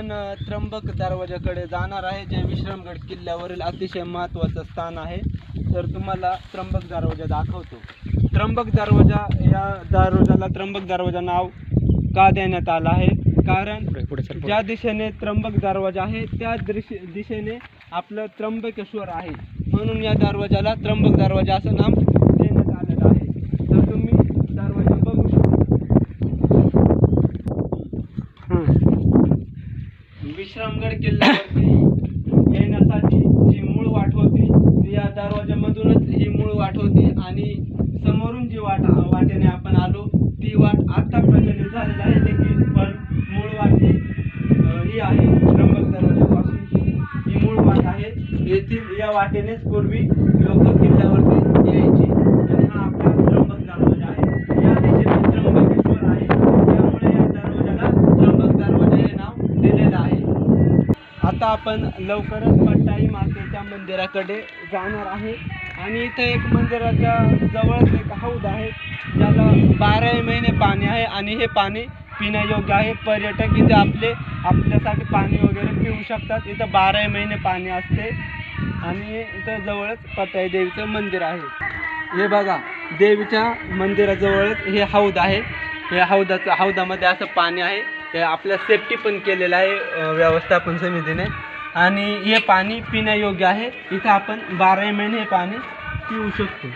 आपण त्र्यंबक दरवाजाकडे जाणार आहे जे विश्रामगड किल्ल्यावरील अतिशय महत्त्वाचं स्थान आहे. तर तुम्हाला त्र्यंबक दरवाजा दाखवतो. त्र्यंबक दरवाजा या दरवाजाला त्र्यंबक दरवाजा नाव का देण्यात आलं आहे? कारण ज्या दिशेने त्र्यंबक दरवाजा आहे त्या दिशे दिशेने आपलं त्र्यंबकेश्वर आहे. म्हणून या दरवाजाला त्र्यंबक दरवाजा असं नाव देण्यात आलेलं आहे तर तुम्ही दरवाजा बघू शकता विश्रामगड किल्ल्यावरती येण्यासाठी जी मूळ वाट होती ती या दरवाजामधूनच ही मूळ वाट होती आणि समोरून जी वाट वाटेने आपण आलो ती वाट आता प्रचलित झालेली आहे देखील. पण मूळ वाट ही ही आहे त्र्यंबक दरवाजापासून ही मूळ वाट आहे येथील या वाटेनेच पूर्वी लोक किल्ल्यावरती यायची आणि हा आपला त्र्यंबक दरवाजा आहे या दिशेने त्र्यंबकेश्वर आहे त्यामुळे या दरवाजाला त्र्यंबक दरवाजा हे नाव दिलेलं आहे आता आपण लवकरच पट्टाई मातेच्या मंदिराकडे जाणार आहे. आणि इथे एक मंदिराच्या जवळच एक हौद आहे. ज्याला बाराही महिने पाणी आहे आणि हे पाणी पिण्यायोग्य आहे. पर्यटक इथे आपले आपल्यासाठी पाणी वगैरे पिऊ शकतात. इथं बाराही महिने पाणी असते. आणि इथं जवळच पट्टाई देवीचं मंदिर आहे. हे बघा देवीच्या मंदिराजवळच हे हौद आहे. या हौदाचं हौदामध्ये असं पाणी आहे. ते आपल्या सेफ्टी पण केलेलं आहे व्यवस्थापन समितीने. आणि हे पाणी पिण्यायोग्य आहे. इथं आपण बाराही महिने हे पाणी पिऊ शकतो.